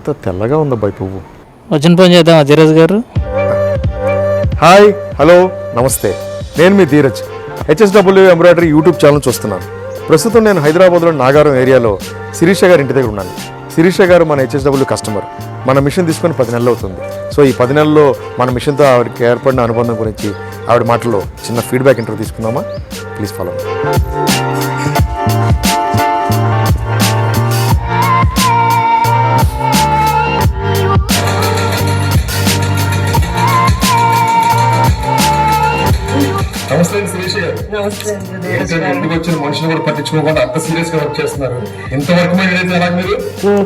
ఎంత తెల్లగా ఉందబ్బాయి పువ్వు. వచ్చిన పని చేద్దాం అజయరాజు గారు. హాయ్ హలో నమస్తే. నేను మీ Dheeraj. HSW embroidery YouTube channel చూస్తున్నాను. ప్రస్తుతం నేను హైదరాబాద్లో నాగారం ఏరియాలో శిరీష గారి ఇంటి దగ్గర ఉన్నాను. శిరీష గారు మన హెచ్ఎస్డబ్ల్యూ కస్టమర్. మన మిషన్ తీసుకొని పది నెలలు అవుతుంది. సో ఈ పది నెలల్లో మన మిషన్తో ఆవిడకి ఏర్పడిన అనుబంధం గురించి ఆవిడ మాటల్లో చిన్న ఫీడ్బ్యాక్ ఇంటర్వ్యూ తీసుకుందామా? ప్లీజ్ ఫాలో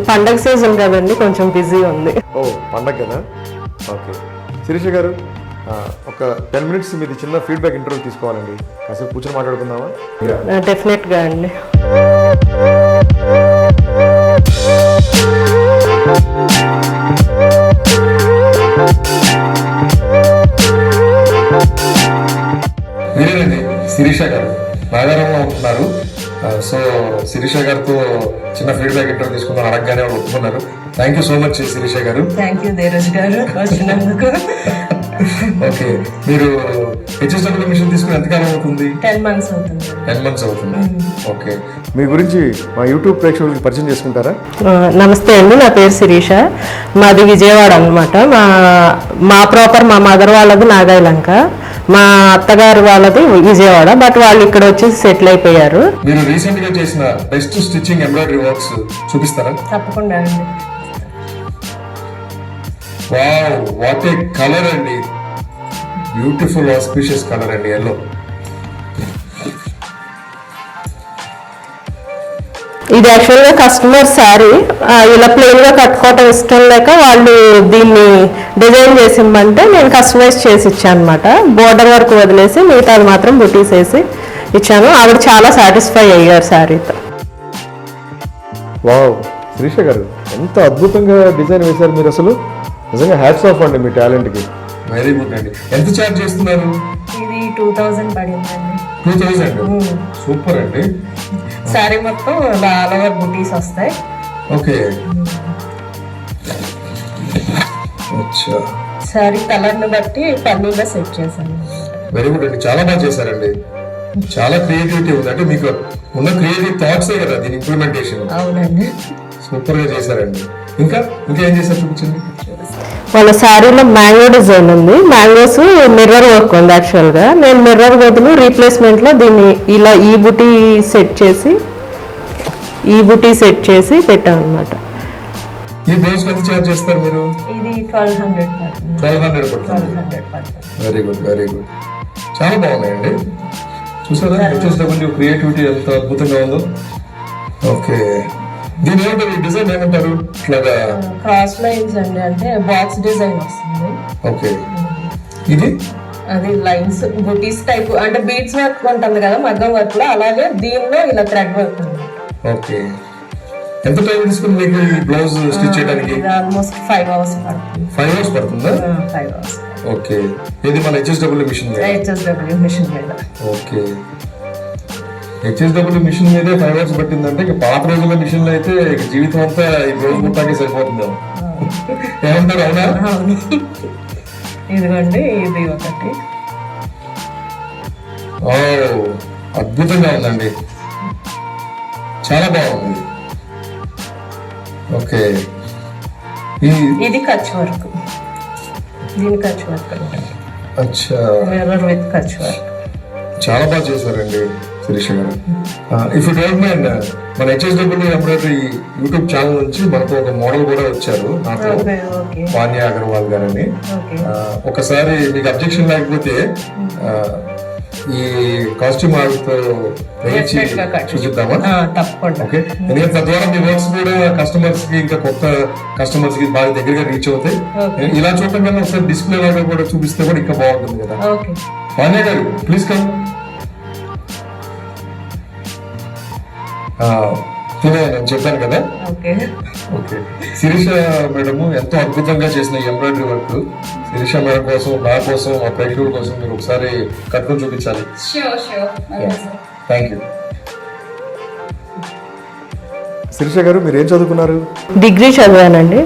పండగ సీజన్ కదండి కొంచెం బిజీ ఉంది. ఓ పండగ కదా ఓకే. శిరీష గారు ఆ, ఒక టెన్ మినిట్స్ మీది చిన్న ఫీడ్బ్యాక్ ఇంటర్వ్యూ తీసుకోవాలండి. కాసేపు కూర్చొని మాట్లాడుకుందామా? డెఫినెట్గా అండి. శిరీష గారు. నాగారంలో ఉంటున్నారు. సో శిరీష గారితో చిన్న ఫీడ్బ్యాక్ ఇంటర్వ్యూ తీసుకుందాం అడగగానే వాళ్ళు ఒప్పుకున్నారు. Thank you so much Sirisha గారు. థ్యాంక్ యూ ధీరజ్ గారు. ఓకే మీరు హెచ్ఎస్డబ్ల్యూ మిషన్ తీసుకుని ఎంతకాలం అవుతుంది? టెన్ మంత్స్ అవుతుంది. టెన్ మంత్స్ అవుతుంది? ఓకే మీ గురించి మా యూట్యూబ్ ప్రేక్షకులకి పరిచయం చేసుకుంటారా? నమస్తే అండి నా పేరు శిరీష. మాది విజయవాడ అనమాట మా మా ప్రాపర్ మా మదర్ వాళ్ళది నాగాయలంక. మా అత్తగారు వాళ్ళది విజయవాడ బట్ వాళ్ళు ఇక్కడ వచ్చేసి సెటిల్ అయిపోయారు. మీరు రీసెంట్గా చేసిన బెస్ట్ స్టిచ్చింగ్ ఎంబ్రాయిడరీ వర్క్స్ చూపిస్తారా? తప్పకుండా అండి. వావ్ వాట్ ఏ కలర్ అండి. బ్యూటిఫుల్ ఆస్పిషియస్ కలర్ అండి ఎల్లో ఇది యాక్చువల్గా కస్టమర్ శారీ ఇలా ప్లెయిన్గా కట్టుకోవటం ఇష్టం లేక వాళ్ళు దీన్ని డిజైన్ చేసి ఇమ్మంటే నేను కస్టమైజ్ చేసి ఇచ్చాను అనమాట బోర్డర్ వర్క్ వదిలేసి మిగతాది మాత్రం బుటీస్ వేసి ఇచ్చాను. ఆవిడ చాలా సాటిస్ఫై అయ్యారు శారీతో వావ్ శిరీష గారు ఎంత అద్భుతంగా డిజైన్ వేశారు మీరు అసలు. నిజంగా హ్యాట్స్ ఆఫ్ అండి మీ టాలెంట్కి. వెరీ గుడ్ అండి ఎంత చార్జ్ చేస్తున్నారు? ఇది టూ థౌజండ్ పడిందండి. టూ థౌసండ్ సూపర్ అండి. శారీ మొత్తం ఆల్ ఓవర్ బుటీస్ వస్తాయి. ఓకే. అచ్చా. శారీ కలర్ని బట్టి పన్నీగా సెట్ చేశాను. వెరీ గుడ్ అండి. చాలా బాగా చేశారండి. చాలా క్రియేటివిటీ ఉంది. అంటే మీకు ఉన్న క్రియేటివ్ థాట్స్ కదా దీని ఇంప్లిమెంటేషన్ అవునండి. సూపర్గా చేశారండి. ఇంకా? ఇంకా ఏం చేశారు చూపించండి. వాళ్ళ శారీలో మ్యాంగో డిజైన్ ఉంది. మ్యాంగోస్ మిర్రర్ వర్క్ ఉంది యాక్చువల్గా. నేను మిర్రర్ బదులు రీప్లేస్మెంట్లో దీన్ని ఇలా ఈ బుటీ సెట్ చేసి ఈ బుటీ సెట్ చేసి పెట్టాను అనమాట వెరీ గుడ్ వెరీ గుడ్ చాలా బాగున్నాయండి. చూసారా? క్రియేటివిటీ ఎంత అద్భుతంగా ఉందో. ఓకే దీని ఈ డిజైన్ ఏమంటారు? ఇట్లాగా క్రాస్ లైన్స్ అండి అంటే బాక్స్ డిజైన్ వస్తుంది. ఓకే. ఇది? అది లైన్స్ బుటీస్ టైప్ అంటే బీడ్స్ వర్క్ ఉంటుంది కదా మగ్గం వర్క్లో అలాగే దీనిలో ఇలా థ్రెడ్ వర్క్ ఉంది. ఓకే. ఎంత టైం తీసుకుని మీకు ఈ బ్లౌజ్ స్టిచ్ చేయడానికి? ఆల్మోస్ట్ ఫైవ్ అవర్స్ పడుతుంది. ఫైవ్ అవర్స్ పడుతుందా? Five hours. ఓకే. ఇది మన హెచ్ఎస్డబ్ల్యూ మిషన్ హెచ్ఎస్డబ్ల్యూ మిషన్ మీద. ఓకే. హెచ్ఎస్డబ్ల్యూ మిషన్ మీదే ఫైవ్ అవర్స్ పట్టిందంటే ఇక పాత రోజుల మిషన్లో అయితే ఇక జీవితం అంతా ఈ బ్లౌజ్ కుట్టాకే సరిపోతుందేమో. ఏమంటారు అవునా? ఇదిగోండి ఇది ఒకటి. ఓ అద్భుతంగా ఉందండి. చాలా బాగుంది. ఓకే. ఇది కచ్ వర్క్. దీని కచ్ వర్క్. అచ్చా. Mirror with Kutch work. చాలా బాగా చేశారండి. శిరీష గారు. ఇఫ్ యూ డోంట్ మైండ్ మన హెచ్ఎస్డబ్ల్యూ ఎంబ్రాయిడరీ యూట్యూబ్ ఛానల్ నుంచి మనకు ఒక మోడల్ కూడా వచ్చారు నాతో వాణ్య అగర్వాల్ గారని. ఒకసారి మీకు అబ్జెక్షన్ లేకపోతే ఈ కాస్ట్యూమ్ ఆవిడతో వేయించి చూపిద్దామా? ఓకే. ఎందుకంటే తద్వారా మీ వర్క్స్ కూడా కస్టమర్స్కి ఇంకా కొత్త కస్టమర్స్కి బాగా దగ్గరగా రీచ్ అవుతాయి. ఇలా చూడటం కన్నా ఒకసారి డిస్ప్లే లాగా కూడా చూపిస్తే కూడా ఇంకా బాగుంటుంది కదా. వాణ్య గారు ప్లీజ్ కమ్ తినే నేను చెప్పాను కదా. ఓకే. ఓకే. శిరీష మేడం ఎంతో అద్భుతంగా చేసిన ఎంబ్రాయిడరీ వర్క్. శిరీష మేడం కోసం నా కోసం మా ప్రేక్షకుల కోసం మీరు ఒకసారి కట్టుకొని చూపించాలి. థ్యాంక్ యూ శిరీష గారు మీరు ఏం చదువుకున్నారు? డిగ్రీ చదివానండి?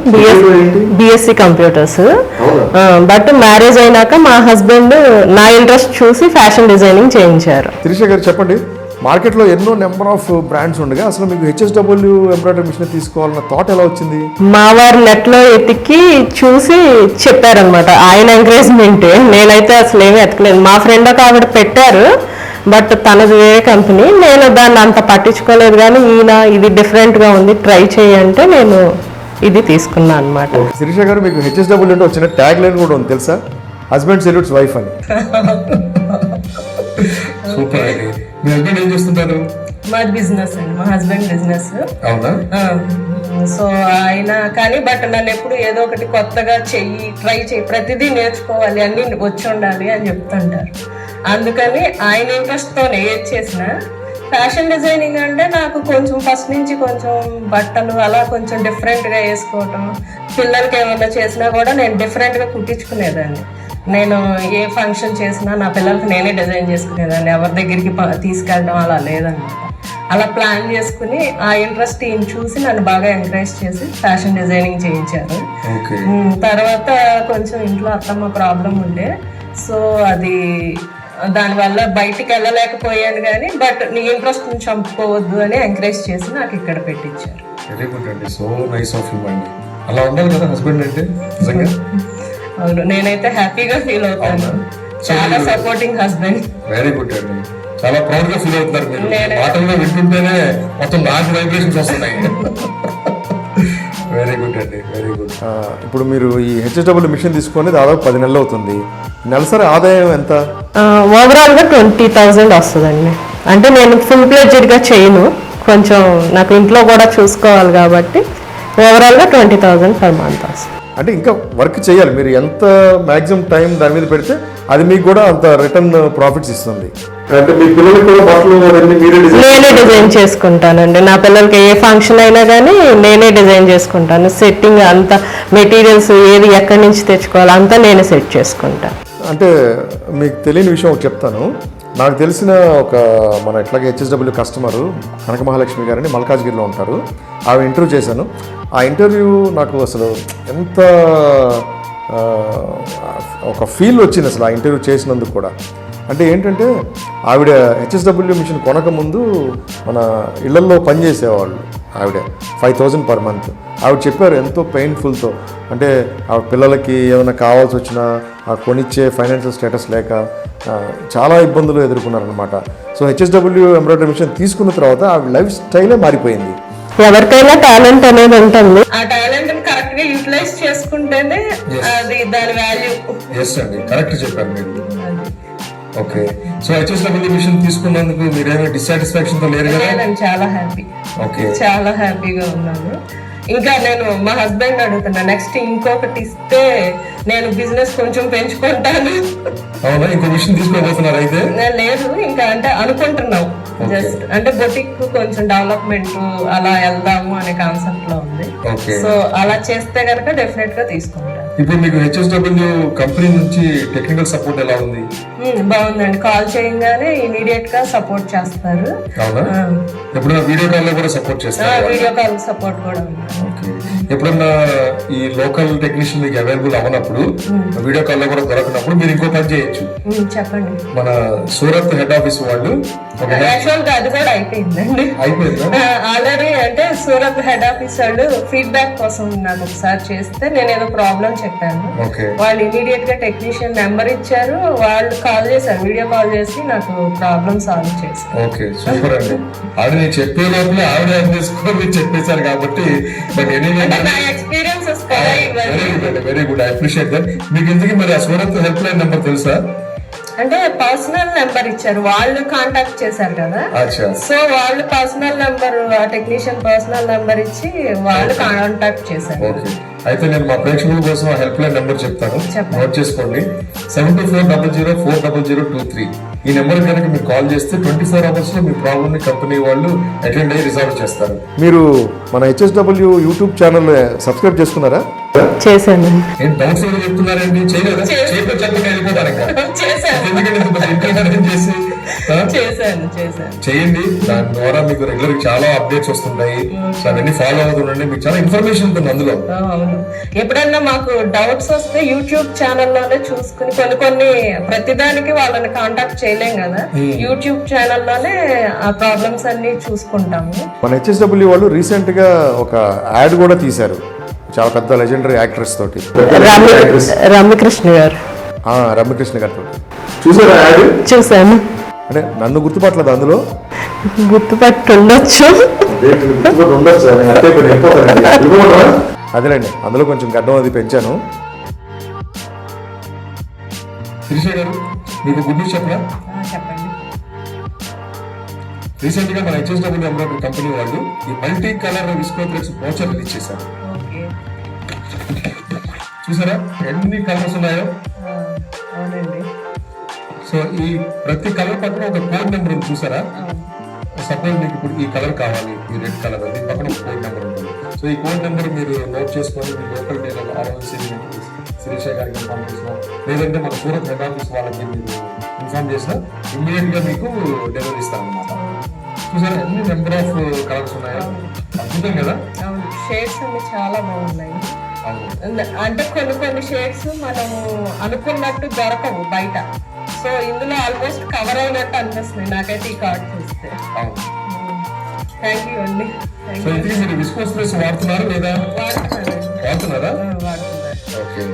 BSc computers. అవునా? బట్ మ్యారేజ్ అయినాక మా హస్బెండ్ నా ఇంట్రెస్ట్ చూసి ఫ్యాషన్ డిజైనింగ్ చేయించారు. శిరీష గారు చెప్పండి. మార్కెట్లో ఎన్నో నెంబర్ ఆఫ్ బ్రాండ్స్ ఉండగా అసలు మీకు హెచ్ఎస్డబ్ల్యూ ఎంబ్రాయిడరీ మిషన్ తీసుకోవాలన్న థాట్ ఎలా వచ్చింది? మా వారు నెట్లో ఎతికి చూసి చెప్పారనమాట ఆయన ఎంకరేజ్మెంట్ నేనైతే అసలు ఏమీ ఎతకలేదు మా ఫ్రెండ్ ఒక ఆవిడ పెట్టారు బట్ తనది వేరే కంపెనీ నేను దాన్ని అంత పట్టించుకోలేదు కానీ ఈయన ఇది డిఫరెంట్గా ఉంది ట్రై చేయంటే నేను ఇది తీసుకున్నాను అనమాట శిరీష గారు మీకు హెచ్ఎస్డబ్ల్యూ అంటే వచ్చిన ట్యాగ్ లైన్ కూడా ఉంది తెలుసా? హస్బెండ్ సెల్యూట్స్ వైఫ్ అని. సూపర్ మీ హస్బెండ్ ఏం చేస్తుంటారు? మాది బిజినెస్ అండి. మా హస్బెండ్ బిజినెస్ అవునా? సో ఆయన కానీ బట్ నన్ను ఎప్పుడు ఏదో ఒకటి కొత్తగా చెయ్యి ట్రై చేయి ప్రతిదీ నేర్చుకోవాలి. అన్ని వచ్చి ఉండాలి అని చెప్తుంటారు. అందుకని ఆయన ఇంట్రెస్ట్ తోనే ఏది చేసినా ఫ్యాషన్ డిజైనింగ్ అంటే నాకు కొంచెం ఫస్ట్ నుంచి కొంచెం బట్టలు అలా కొంచెం different గా వేసుకోవటం. పిల్లలకి ఏమైనా చేసినా కూడా నేను different గా కుట్టించుకునేదాన్ని. నేను ఏ ఫంక్షన్ చేసినా నా పిల్లలకి నేనే డిజైన్ చేసుకునేదాన్ని. ఎవరి దగ్గరికి తీసుకెళ్ళడం అలా లేదన్నమాట అలా ప్లాన్ చేసుకుని ఆ ఇంట్రెస్ట్ ఈయన చూసి నన్ను బాగా ఎంకరేజ్ చేసి ఫ్యాషన్ డిజైనింగ్ చేయించారు. తర్వాత కొంచెం ఇంట్లో అత్తమ్మ ప్రాబ్లం ఉండే. సో అది దానివల్ల బయటికి వెళ్ళలేకపోయాను కానీ బట్ నీ ఇంట్రెస్ట్ చంపుకోవద్దు అని ఎంకరేజ్ చేసి నాకు ఇక్కడ పెట్టించారు. వెరీ గుడ్ అండి. సో నైస్ ఆఫ్ యూ అండి అలా ఉండాలి కదా హస్బెండ్ అంటే నిజంగా? అవును నేనైతే హ్యాపీగా ఫీల్ అవుతాను. చాలా సపోర్టింగ్ హస్బెండ్ వెరీ గుడ్ అండి. చాలా ప్రౌడ్గా ఫీల్ అవుతున్నారు మీరు. నేనే. మాటల్లో వింటుంటేనే మొత్తం నాకు వైబ్రేషన్స్ వస్తున్నాయి. వెరీ గుడ్ అండి వెరీ గుడ్ ఇప్పుడు మీరు ఈ హెచ్ఎస్డబ్ల్యూ మిషన్ తీసుకొని దాదాపు పది నెలలు అవుతుంది. నెలసరి ఆదాయం ఎంత? ఓవరాల్గా ట్వంటీ థౌజండ్ వస్తుందండి. అంటే నేను ఫుల్ ప్లేజెడ్గా చేయను. కొంచెం నాకు ఇంట్లో కూడా చూసుకోవాలి కాబట్టి ఓవరాల్గా ట్వంటీ థౌజండ్ పర్ మంత్ వస్తుంది. అంటే ఇంకా వర్క్ చేయాలి. మీరు ఎంత మాక్సిమం టైం దాని మీద పెడితే అది మీకు కూడా అంత రిటర్న్ ప్రాఫిట్స్ ఇస్తుంది. అంటే మీ పిల్లలకి కూడా బట్టలు అవన్నీ మీరే నేనే డిజైన్ చేసుకుంటానండి. నా పిల్లలకి ఏ ఫంక్షన్ అయినా కానీ నేనే డిజైన్ చేసుకుంటాను. సెట్టింగ్ అంతా మెటీరియల్స్ ఏది ఎక్కడి నుంచి తెచ్చుకోవాలి అంతా నేనే సెట్ చేసుకుంటాను అంటే మీకు తెలియని విషయం ఒకటి చెప్తాను. నాకు తెలిసిన ఒక మన ఎట్లాగే హెచ్ఎస్డబ్ల్యూ కస్టమరు కనక మహాలక్ష్మి గారని మల్కాజ్గిరిలో ఉంటారు. ఆవిడ ఇంటర్వ్యూ చేశాను. ఆ ఇంటర్వ్యూ నాకు అసలు ఎంత ఒక ఫీల్ వచ్చింది అసలు ఆ ఇంటర్వ్యూ చేసినందుకు కూడా. అంటే ఏంటంటే ఆవిడ హెచ్ఎస్డబ్ల్యూ మిషన్ కొనక ముందు మన ఇళ్ళల్లో పనిచేసేవాళ్ళు ఆవిడ ఫైవ్ థౌజండ్ పర్ మంత్ ఆవిడ చెప్పారు ఎంతో పెయిన్ఫుల్తో అంటే ఆ పిల్లలకి ఏమైనా కావాల్సి వచ్చినా ఆ కొనిచ్చే ఫైనాన్షియల్ స్టేటస్ లేక చాలా ఇబ్బందులు ఎదుర్కొన్నారనమాట సో హెచ్ఎస్డబ్ల్యూ ఎంబ్రాయిడరీ మిషన్ తీసుకున్న తర్వాత ఆవిడ లైఫ్ స్టైలే మారిపోయింది. ఎవరికైనా టాలెంట్ అనేది ఉంటుంది. ఆ టాలెంట్ కరెక్ట్గా యూటిలైజ్ చేసుకుంటేనే అది దాని వాల్యూ. ఎస్ అండి. కరెక్ట్ చెప్పారు మీరు. ఓకే. సో హెచ్ఎస్డబ్ల్యూ మిషన్ తీసుకున్నందుకు మీరేమీ డిస్సాటిస్ఫాక్షన్తో లేరు కదా? నేను చాలా హ్యాపీ ఓకే. చాలా హ్యాపీగా ఉన్నాను. ఇంకా నేను మా హస్బెండ్ అడుగుతున్నా నెక్స్ట్ ఇంకొకటి ఇస్తే నేను బిజినెస్ కొంచెం పెంచుకుంటాను. అవునా? ఇంకో మిషన్ తీసుకోబోతున్నారు అయితే? లేదు ఇంకా అంటే అనుకుంటున్నాం. జస్ట్ అంటే బొటిక్ కొంచెం డెవలప్మెంట్ అలా వెళ్దాము అనే కాన్సెప్ట్లో ఉంది. సో అలా చేస్తే గనక డెఫినెట్గా తీసుకుంటాను ఇప్పుడు మీకు హెచ్ఎస్డబ్ల్యూ కంపెనీ నుంచి టెక్నికల్ సపోర్ట్ ఎలా ఉంది? బాగుందండి. కాల్ చేయగానే ఇమీడియట్గా సపోర్ట్ చేస్తారు ఎప్పుడైనా వీడియో కాల్లో కూడా సపోర్ట్ చేస్తారు? వీడియో కాల్ సపోర్ట్ కూడా ఉంది. ఓకే. ఎప్పుడన్నా ఈ లోకల్ టెక్నీషియన్ మీకు అవైలబుల్ అవ్వనప్పుడు వీడియో కాల్లో కూడా దొరకనప్పుడు మీరు ఇంకో పని చేయొచ్చు. చెప్పండి. మన సూరత్ హెడ్ ఆఫీస్ వాళ్ళు అది కూడా అయిపోయిందండి. అయిపోయిందా? ఆల్రెడీ అంటే సూరత్ హెడ్ ఆఫీస్ వాళ్ళు ఫీడ్బ్యాక్ కోసం నాకు ఒకసారి చేస్తే నేను ఏదో ప్రాబ్లం చెప్పాను. ఓకే. వాళ్ళు ఇమీడియట్గా టెక్నీషియన్ నెంబర్ ఇచ్చారు. వాళ్ళు కాల్ చేశారు వీడియో కాల్ చేసి నాకు ప్రాబ్లం సాల్వ్ చేశారు. ఓకే సూపర్ అండి. ఆవిడ నేను చెప్పే లోపలే ఆవిడ మీరు చెప్పేశారు కాబట్టి but anyway very good very good I appreciate that మీకు ఇంతకీ మరి ఆ సూరత్ హెల్ప్ లైన్ నెంబర్ తెలుసా? అంటే పర్సనల్ నెంబర్ ఇచ్చారు. వాళ్ళు కాంటాక్ట్ చేశారు కదా. సో వాళ్ళు పర్సనల్ నెంబర్ ఆ టెక్నీషియన్ పర్సనల్ నెంబర్ ఇచ్చి వాళ్ళు కాంటాక్ట్ చేశారు. అయితే నేను మా ప్రేక్షకుల కోసం ఆ హెల్ప్ లైన్ నెంబర్ చెప్తాను. నోట్ చేసుకోండి. Seven two four double zero four double zero two three ఈ నెంబర్ కనుక మీరు కాల్ చేస్తే ట్వంటీ ఫోర్ అవర్స్లో మీ ప్రాబ్లమ్ని కంపెనీ వాళ్ళు అటెండ్ అయ్యి రిజాల్వ్ చేస్తారు. మీరు మన హెచ్ఎస్డబ్ల్యూ యూట్యూబ్ ఛానల్ సబ్స్క్రైబ్ చేసుకున్నారా? చేశాను. ఏం డౌట్స్ ఏమైనా చెప్తున్నారండి? చేయలేదా? చేయకపోతే చెప్పండి ఇంటర్వ్యూ చేసి చేశాను చేశాను. చేయండి. దాని ద్వారా మీకు రెగ్యులర్ చాలా అప్డేట్స్ వస్తుంటాయి. సో అవన్నీ ఫాలో అవుతుండండి మీకు చాలా ఇన్ఫర్మేషన్ ఉంటుంది అందులో. అవును. ఎప్పుడన్నా మాకు డౌట్స్ వస్తే యూట్యూబ్ ఛానల్లోనే చూసుకుని కొన్ని కొన్ని ప్రతిదానికి వాళ్ళని కాంటాక్ట్ చేయలేం కదా. యూట్యూబ్ ఛానల్లోనే ఆ ప్రాబ్లమ్స్ అన్ని చూసుకుంటాము. మన హెచ్ఎస్డబ్ల్యూ వాళ్ళు రీసెంట్గా ఒక యాడ్ కూడా తీశారు. చాలా పెద్ద లెజెండరీ యాక్ట్రెస్ తోటి. రమ్యకృష్ణ గారు. ఆ, రమ్యకృష్ణ గారితో చూసారా యాడ్ చూశాను. అంటే నన్ను గుర్తుపట్టలేదు అందులో? గుర్తుపట్టి ఉండొచ్చు అదేలేండి అందులో కొంచెం గడ్డం అది పెంచాను. గారు మీకు గుడ్ న్యూస్ చెప్పరా చెప్పండి. రీసెంట్గా మన హెచ్ఎస్డబ్ల్యూ ఎంబ్రాయిడరీ కంపెనీ వాళ్ళు ఈ మల్టీ కలర్ రిలీజ్ చేశారు ఓకే. చూసారా? ఎన్ని కలర్స్ ఉన్నాయో? సో ఈ ప్రతి కలర్ పక్కన ఒక కోడ్ నెంబర్ ఉంది చూసారా? సపోజ్ మీకు ఇప్పుడు ఈ కలర్ కావాలి ఈ రెడ్ కలర్ అది పక్కన ఒక కోడ్ నెంబర్ ఉంటుంది. సో ఈ కోడ్ నెంబర్ మీరు నోట్ చేసుకొని మీ లోకల్ డీలర్ ఆర్ఓసి శిరీష గారికి చేసిన లేదంటే మన సూరత్ హెడ్ ఆఫీస్ వాళ్ళకి మీరు ఇన్ఫార్మ్ చేసిన ఇమ్మీడియట్గా మీకు డెలివరీ ఇస్తాం అనమాట చూసారా ఎన్ని నెంబర్ ఆఫ్ కలర్స్ ఉన్నాయో? అద్భుతం కదా? షేడ్స్ చాలా బాగున్నాయి. అంటే కొన్ని కొన్ని షేడ్స్ మనము అనుకున్నట్టు దొరకవు బయట. సో ఇందులో ఆల్మోస్ట్ కవర్ అయినట్టు అనిపిస్తుంది నాకైతే ఈ కార్డ్ చూస్తే. థ్యాంక్ యూ అండి. సో ఇది మీరు విస్కోస్ ప్లేస్ వాడుతున్నారు లేదా? వాడుతున్నారా? ఓకే.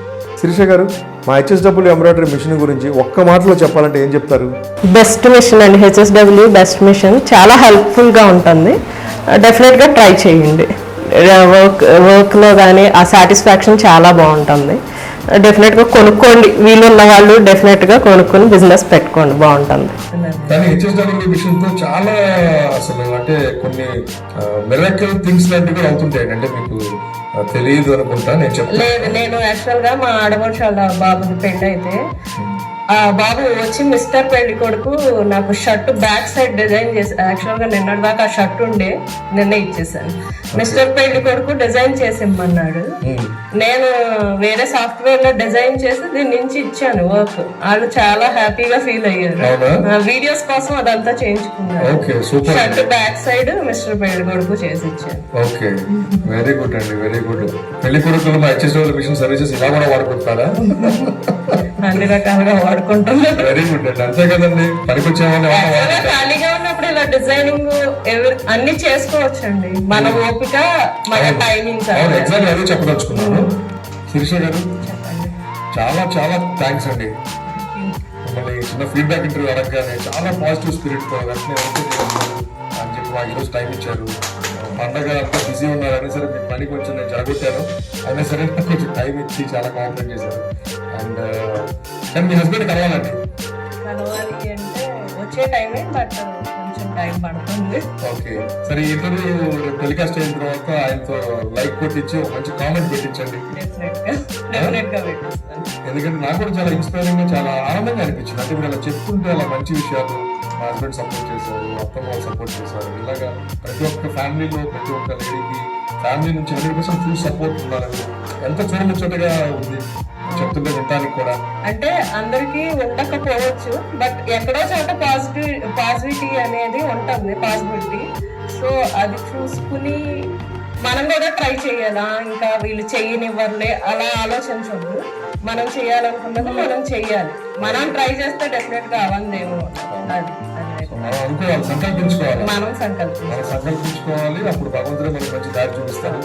శిరీష గారు మా హెచ్ఎస్డబ్ల్యూ ఎంబ్రాయిడరీ మిషన్ గురించి ఒక్క మాటలో చెప్పాలంటే ఏం చెప్తారు? బెస్ట్ మిషన్ అండి హెచ్ఎస్డబ్ల్యూ బెస్ట్ మిషన్. చాలా హెల్ప్ఫుల్గా ఉంటుంది. డెఫినెట్గా ట్రై చేయండి. వర్క్ వర్క్లో కానీ ఆ సాటిస్ఫాక్షన్ చాలా బాగుంటుంది. డెఫినెట్గా కొనుక్కోండి. వీలున్న వాళ్ళు డెఫినెట్గా కొనుక్కొని బిజినెస్ పెట్టుకోండి. బాగుంటుంది. కానీ హెచ్ఎస్డబ్ల్యూ మిషన్తో చాలా అసలు అంటే కొన్ని మెరకల్ థింగ్స్ లాంటివి కూడా అవుతుంటాయి అంటే మీకు తెలియదు అనుకుంటా. నేను చెప్తాను నేను యాక్చువల్గా మా ఆడపడుచాల బాబుది పెళ్ళి అయితే ఆ బాబు వచ్చి మిస్టర్ పెళ్ళి కొడుకు నాకు షర్ట్ బ్యాక్ సైడ్ డిజైన్ చేసి యాక్చువల్గా నిన్నటి దాకా ఆ షర్ట్ ఉండే నిన్న ఇచ్చేసాను. మిస్టర్ పెళ్ళి కొడుకు డిజైన్ చేసి ఇమ్మన్నాడు. నేను వేరే సాఫ్ట్వేర్లో డిజైన్ చేసి దీని నుంచి ఇచ్చాను వర్క్. వాళ్ళు చాలా హ్యాపీగా ఫీల్ అయ్యారు. వీడియోస్ కోసం అదంతా super shirt back side mister పెళ్ళి కొడుకు చేసి ఇచ్చాను ఓకే వెరీ గుడ్ అండి వెరీ గుడ్ పెళ్ళి కొడుకులు మా మిషన్ సర్వీసెస్ ఇలా కూడా వాడుకుంటారా అన్ని రకాలుగా వాడుకుంటున్నాను వెరీ గుడ్ అండి. అంతే కదండి. పనికొచ్చే వాళ్ళు ఖాళీగా డిజైనింగ్ అన్ని చేసుకోవచ్చండి. మన ఓపిక మన అవును. ఎగ్జాక్ట్ అదే చెప్పదలుచుకున్నాను. శిరీష గారు చాలా చాలా థ్యాంక్స్ అండి. మిమ్మల్ని చిన్న ఫీడ్బ్యాక్ ఇంటర్వ్యూ అడగగానే చాలా పాజిటివ్ స్పిరిట్తో వెంటనే అని చెప్పి మాకు ఈరోజు టైం ఇచ్చారు. పండగ అంతా బిజీ ఉన్నారు అయినా సరే మీ పని కొంచెం నేను జరగొట్టాను అయినా సరే కొంచెం టైం ఇచ్చి చాలా కాంప్లైంట్ చేశారు. అండ్ కానీ మీ హస్బెండ్ కలవాలండి. కలవాలి అంటే వచ్చే టైమే బట్ కొంచెం టైం పడుతుంది. ఓకే. సరే ఇంటర్వ్యూ టెలికాస్ట్ అయిన తర్వాత ఆయనతో లైక్ కొట్టించి ఒక మంచి కామెంట్ పెట్టించండి. ఎందుకంటే నాకు కూడా చాలా ఇన్స్పైరింగ్గా చాలా ఆనందంగా అనిపించింది. అంటే మీరు అలా చెప్తుంటే అలా మంచి విషయాలు మా హస్బెండ్ సపోర్ట్ చేశారు అత్తమ్మ వాళ్ళు సపోర్ట్ చేశారు. ఇలాగా ప్రతి ఒక్క ఫ్యామిలీలో ప్రతి ఒక్క లేడీకి ఫ్యామిలీ నుంచి హండ్రెడ్ పర్సెంట్ ఫుల్ సపోర్ట్ ఉండాలని ఎంత చూడముచ్చటగా ఉంది. చెప్తుంటే వినడానికి కూడా. అంటే అందరికీ ఉండకపోవచ్చు బట్ ఎక్కడో చోట పాజిటివ్ పాజిటివిటీ అనేది ఉంటుంది పాజిబిలిటీ. సో అది చూసుకుని మనం కూడా ట్రై చేయాలా? ఇంకా వీళ్ళు చేయనివ్వర్లే అలా ఆలోచించొద్దు. మనం చేయాలనుకున్నది మనం చేయాలి. మనం ట్రై చేస్తే డెఫినెట్గా అవ్వందేమో అది. మనం అనుకోవాలి సంకల్పించుకోవాలి మనం సంకల్పం. మనం సంకల్పించుకోవాలి అప్పుడు భగవంతుడే మనకి మంచి దారి చూపిస్తారు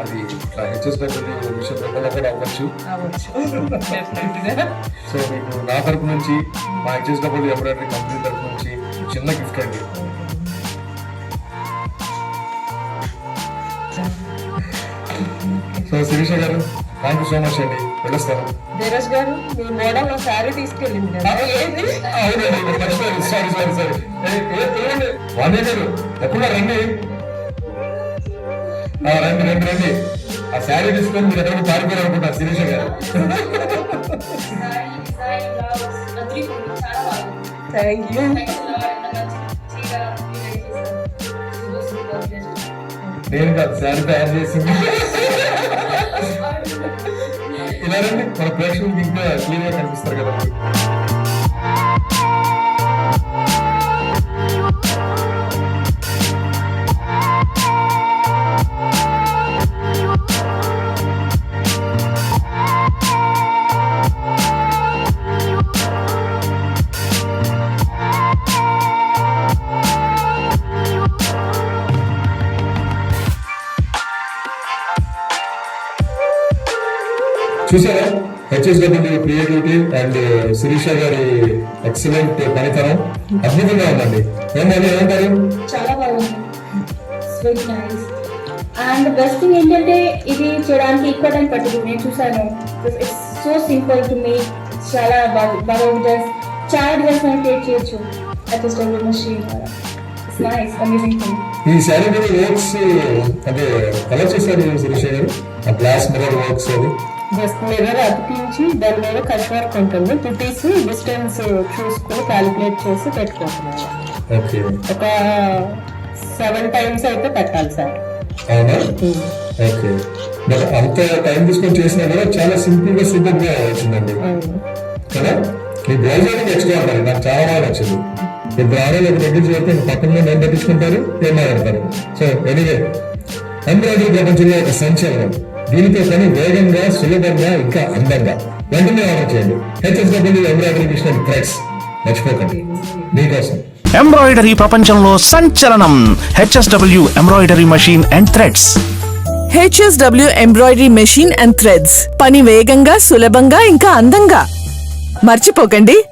అది ఇట్లా హెచ్ఎస్డబ్ల్యూ విషయం పెట్టడంలో కూడా అవ్వచ్చు. సో మీకు నా తరపు నుంచి మా హెచ్ఎస్డబ్ల్యూ ఎంబ్రాయిడరీ కంపెనీ తరపు నుంచి చిన్న గిఫ్ట్ అండి. సో శిరీష గారు థ్యాంక్ యూ సో మచ్ అండి వెళ్ళొస్తాను ధీరజ్ గారు మీ మోడల్ నా శారీ తీసుకెళ్ళింది ఏది? సారీ సారీ సారీ వాణి గారు ఎప్పుడు రండి. ఆ, రండి రండి రండి. ఆ శారీ తీసుకొని మీరు ఎక్కడ పారిపోయారు అనుకుంటా శిరీష గారు. థ్యాంక్ యూ నేను కాదు శారీ తయారు చేసింది. ఇలా రండి మన ప్రేక్షకులకి ఇంకా క్లియర్గా కనిపిస్తారు కదా. చూసారా హెచ్ఎస్డబ్ల్యూ క్రియేటివిటీ అండ్ శిరీష గారి ఎక్సలెంట్ పనితనం అద్భుతంగా ఉందండి. ఏమని ఏమంటారు చాలా బాగుంది. నైస్ అండ్ బెస్ట్ థింగ్ ఏంటంటే ఇది చేయడానికి ఎక్కువ టైం పట్టదు నేను చూసాను it's so simple to me చాలా బాగా డిజైన్స్ చాలా డిజైన్స్ మనం క్రియేట్ చేయొచ్చు at least machine it's nice amazing thing ఈ శారీ వర్క్స్ అంటే ఎలా చేశారు శిరీష గారు? ఆ గ్లాస్ మిర్రర్ వర్క్స్ అది. జస్ట్ మిర్రర్ అతికించి దాని మీద కట్ వర్క్ ఉంటుంది. కుట్టేసి డిస్టెన్స్ చూసుకుని క్యాలిక్యులేట్ చేసి పెట్టుకుంటున్నాను. ఒక సెవెన్ టైమ్స్ అయితే పెట్టాలి సార్. అవునా? ఓకే. బట్ అంత టైం తీసుకొని చేసినా కూడా చాలా సింపుల్గా సూపర్గా వచ్చిందండి కదా? మీ అనేది ఎక్స్ట్రా ఉంటుంది నాకు చాలా బాగా నచ్చింది. ఇప్పుడు ఆడవాళ్ళు ఒక దగ్గర చేస్తే పక్కన నేను పట్టించుకుంటారు ఏం మాట్లాడతారు సో ఎనీవే ఎంబ్రాయిడరీ ప్రపంచంలో ఒక సంచలనం. దీనితో పని వేగంగా సులభంగా ఇంకా అందంగా వెంటనే ఆర్డర్ చేయండి. హెచ్ఎస్డబ్ల్యూ ఎంబ్రాయిడరీ మిషన్ థ్రెడ్స్ మర్చిపోకండి. మీకోసం. ఎంబ్రాయిడరీ ప్రపంచంలో సంచలనం. HSW embroidery machine and threads. HSW embroidery machine and threads. పని వేగంగా సులభంగా ఇంకా అందంగా. మర్చిపోకండి.